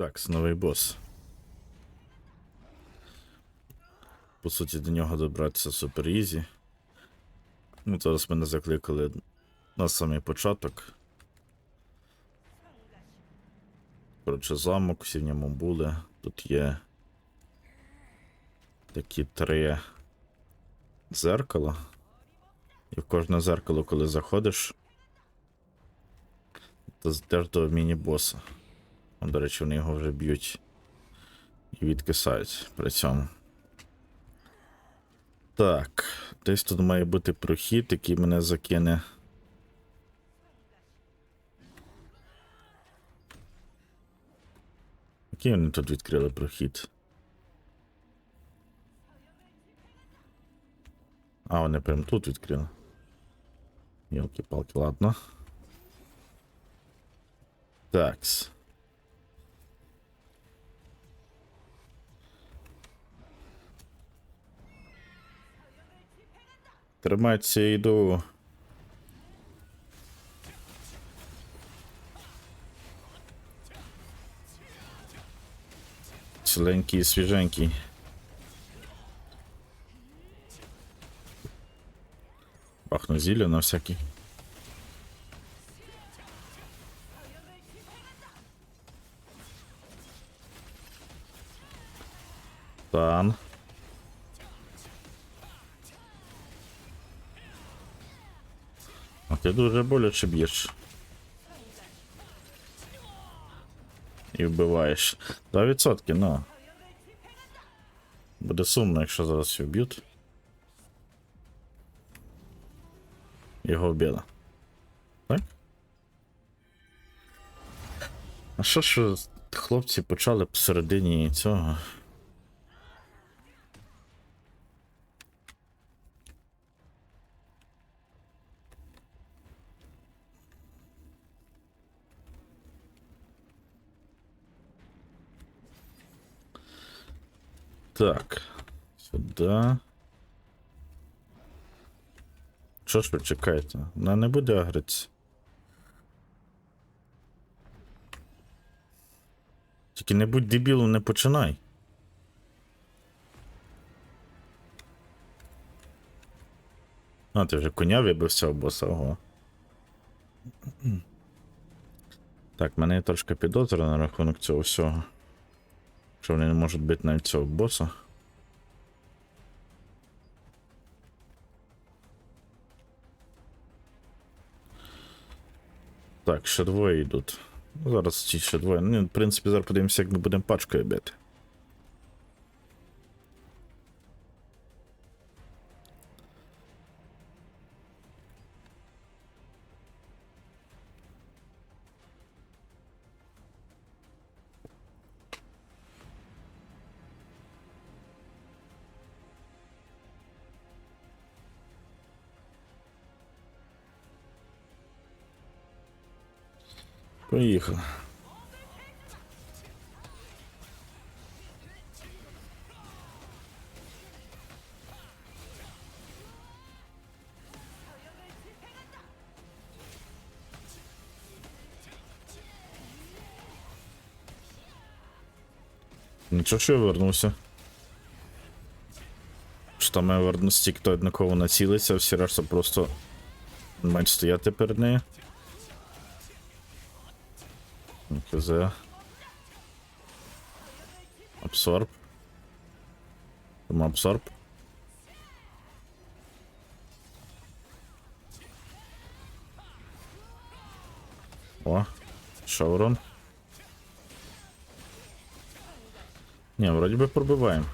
Так, новий бос. По суті, до нього добратися супер ізі. Ну, зараз мене закликали на самий початок. Коротше, замок, всі в ньому були. Тут є такі три зеркала. І в кожне зеркало, коли заходиш, то йдеш до міні-боса. До речі, вони його вже б'ють і відкисають при цьому. Так, десь тут має бути прохід, який мене закине. Який вони тут відкрили прохід? А, вони прям тут відкрили. Йолки-палки, ладно. Такс. Тримайтеся, йду. Ціленький свіженький. Пахну зілля на всякий. Тан. Ти дуже боляче б'єш. І вбиваєш. 2%, ну. Буде сумно, якщо зараз його вб'ють. Його вбили. Так? А що ж хлопці почали посередині цього? Так. Сюди. Що ж ви чекаєте? Вона не буде агритися. Тільки не будь дебілом, не починай. А, ти вже коня вибив з боса, ого. Так, мене є трошки підозра на рахунок цього всього. Що вони не можуть бити навіть цього боса. Так, ще двоє йдуть. Ну, Зараз ці ще двоє. Ну, в принципі, зараз подивимося, як ми будемо пачкою бити. Поїхали. Нічого, що я вернувся. Що там я вернусь, тільки хто на кого націлиться, всі решта просто мають стояти перед нею. КЗ. Абсорб. Там абсорб. О, шаурон. Не, вроде бы пробиваем.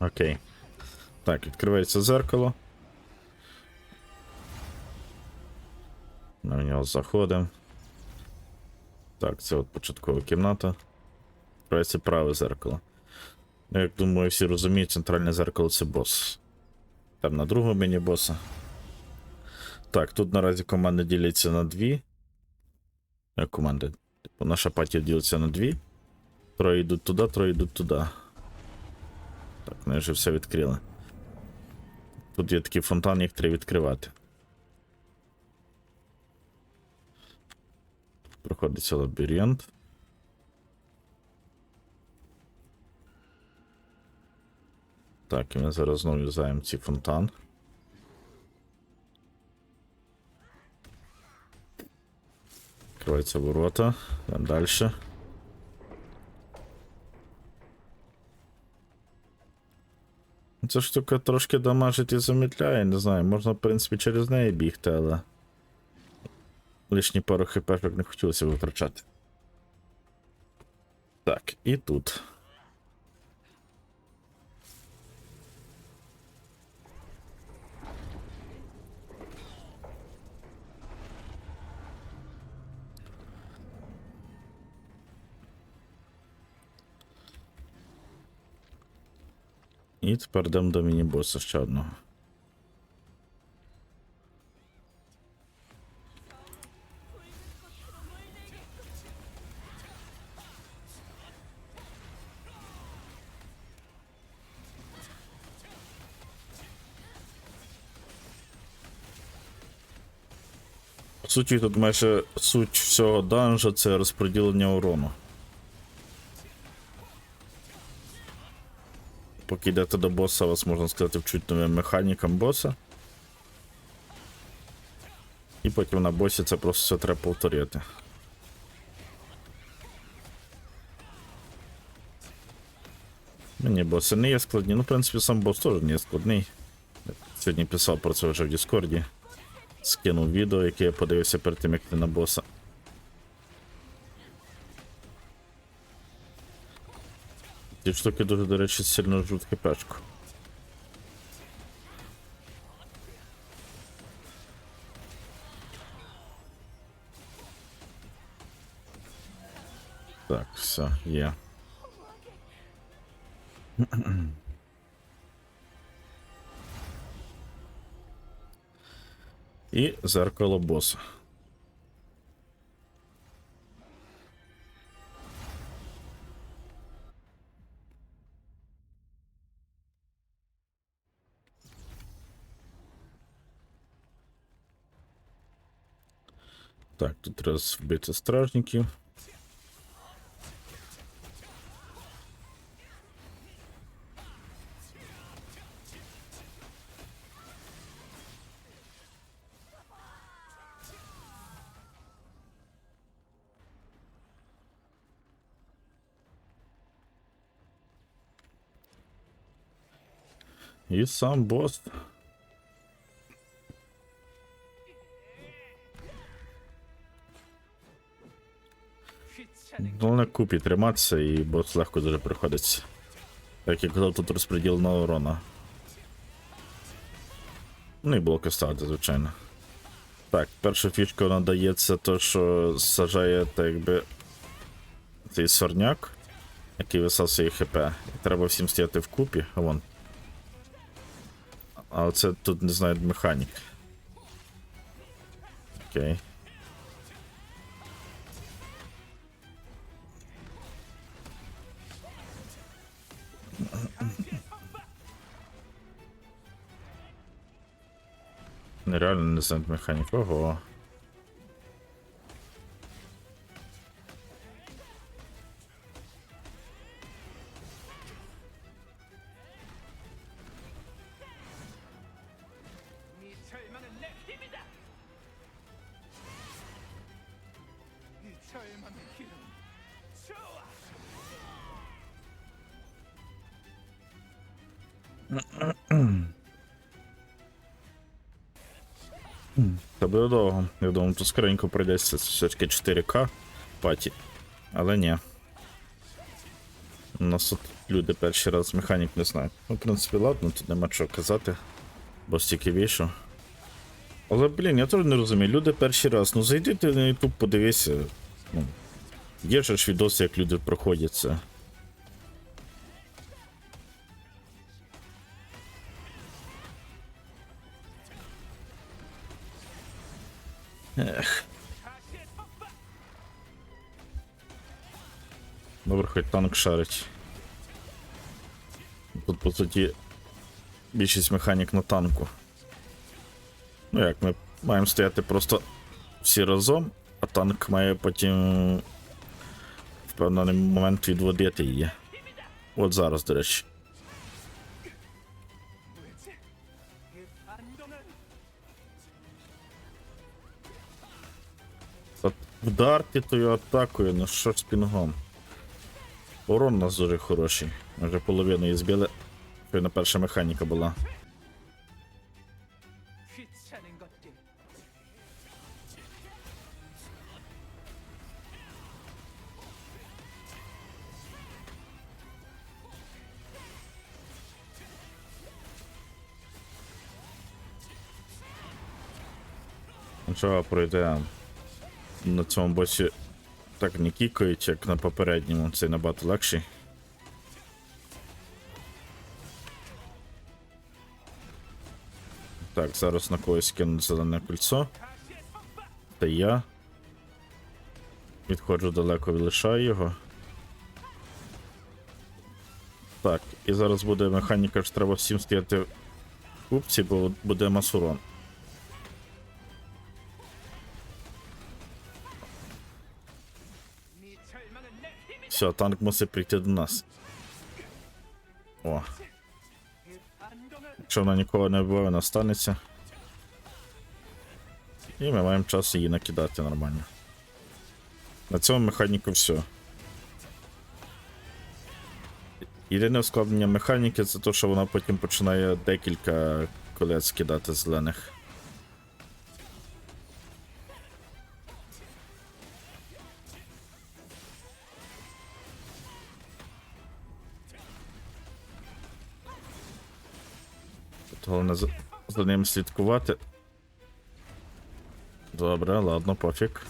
Окей. Так, відкривається зеркало. В нього заходимо. Так, це от початкова кімната. Відкривається праве зеркало. Ну, як думаю, всі розуміють, центральне зеркало це бос. Там на другого міні-боса. Так, тут наразі команди діляться на дві. Як команди? Типу, наша патія ділиться на дві. Троє йдуть туди, троє йдуть туди. Так, вони вже все відкрили. Тут є такий фонтан, їх треба відкривати. Проходиться лабіринт. Так, і ми зараз знову юзаємо цей фонтан. Відкриваються ворота. Йдемо далі. Ця штука трошки дамажить і замітляє, не знаю, можна, в принципі, через неї бігти, але. Лишні пару пешок не хотілося витрачати. Так, і тут. Тепер йдемо до міні-боса ще одного. По суті, тут майже суть всього данжа це розподілення урону. Поки йдете до боса, вас можна сказати, вчуть новим механікам боса. І потім на босі це просто все треба повторити. Мені боси не є складні. Ну, в принципі, сам бос теж не є складний. Я Сьогодні писав про це вже в Діскорді. Скинув відео, яке я подивився перед тим, як йти на боса. Ці штуки дуже, до речі, сильно жруть хпшку. Так, все, є. І зеркало боса. Так, тут треба вбити стражників. І сам бос. Головне купі триматися і бос легко дуже приходиться. Так Як казав, тут розподілена урона. Ну і блоки ставити, звичайно. Так, перша фішка вона дається то, що сажає так якби цей сорняк, який висасує хп. І треба всім стояти вкупі, а вон. А оце тут не знаю механік. Окей. Нереально не знаю механік. Це буде довго. Я думаю, тут скоренько прийдеться все-таки 4К паті. Але ні. У нас тут люди перший раз механік не знають. Ну, в принципі, ладно, тут нема чого казати. Бо стільки вийшов. Але, блін, я теж не розумію. Люди перший раз. Ну зайди на YouTube, подивися. Ну, є ж відоси, як люди проходять це. Ех. Добре, хоч танк шарить. Тут, по суті, більшість механік на танку. Ну як, ми маємо стояти просто всі разом, а танк має потім в певний момент відводити її. От зараз, до речі. в дарті, то я атакую, ну що з пінгом. Урон у нас хороший. Ми вже половину її збили. Що на перша механіка була. Ну, чого пройдемо? На цьому босі так не кікають, як на попередньому. Це набагато легший. Так, зараз на когось кинуть зелене кольцо. Та я. Відходжу далеко, лишаю його. Так, і зараз буде механіка, що треба всім стояти в купці, бо буде масурон. Все, танк мусить прийти до нас. О. Якщо вона нікого не вбиває, вона станеться. І ми маємо час її накидати нормально. На цьому механіку все. Єдине ускладнення механіки це те, що вона потім починає декілька колець кидати зелених. Тут за, за ним слідкувати. Добре, ладно, пофіг.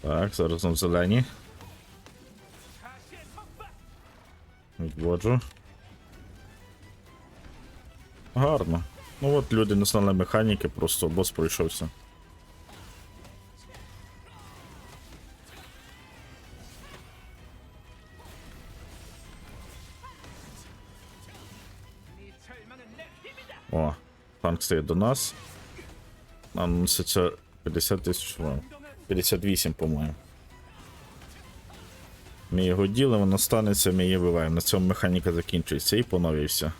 Так, зараз нам зелені. Відводжу. Гарно. Ну от люди не знали механіки, просто бос пройшовся. О, танк стоїть до нас. Нам носиться 50 тисяч вон. 58, по-моєму. Ми його ділимо, воно станеться, ми її вбиваємо. На цьому механіка закінчується і поновився.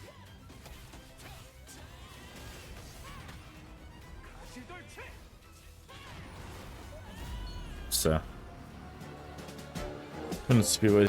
Все. В принципі, весь...